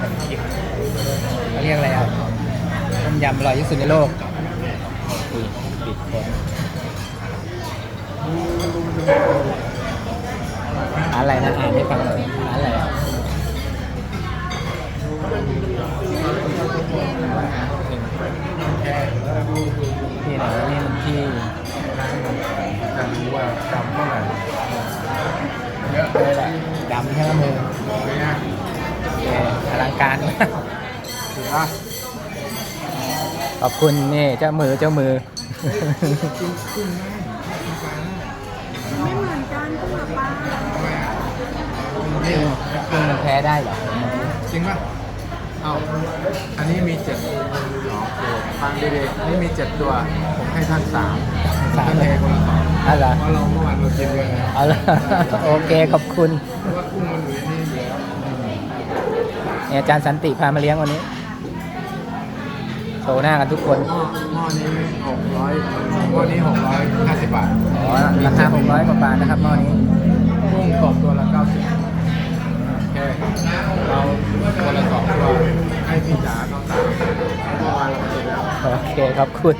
เขาเรียกอะไรอะต้มยำอร่อยที่สุดในโลกอุ๊ยปิดคนอะไรนะอ่านให้ฟังหน่อยอะไรอะนี่เหรอนี่มันที่จะรู้ว่าจำเท่าไหร่เยอะเลยแหละดำแค่ละมือ อออลังการมากถือว่าขอบคุณนี่เจ้ามือเจ้ามือกินกุ้งง่ายกินปลาง่ายไม่เหมือนกันกุ้งกับปลาทำไมอะนี่กุ้งมันแพ้ได้เหรอจริงป่ะเอ้าอันนี้มีเจ็ดอ๋อโอเคฟังดีๆนี่มีเจ็ดตัว ผมให้ท่านสามสามท่านเลเลยยคนละสองอ๋อเหรอเพราะเราเมื่อวานเรากินเยอะนะเอาละโอเคขอบคุณ นี่อาจารย์สันติพามาเลี้ยงวันนี้โชว์หน้ากันทุกคนหม้อหม้อนี้หกร้อยหม้อนี้หกร้อยห้าสิบบาทอ๋อราคาหกร้อยกว่าบาทนะครับหม้อนี้กุ้งกรอบตัวละเก้าสิบโอเคเราคนละสองตัวให้พี่จ๋าน้องสาวเมื่อวานเราเสร็แล้วโอเคขอบคุณ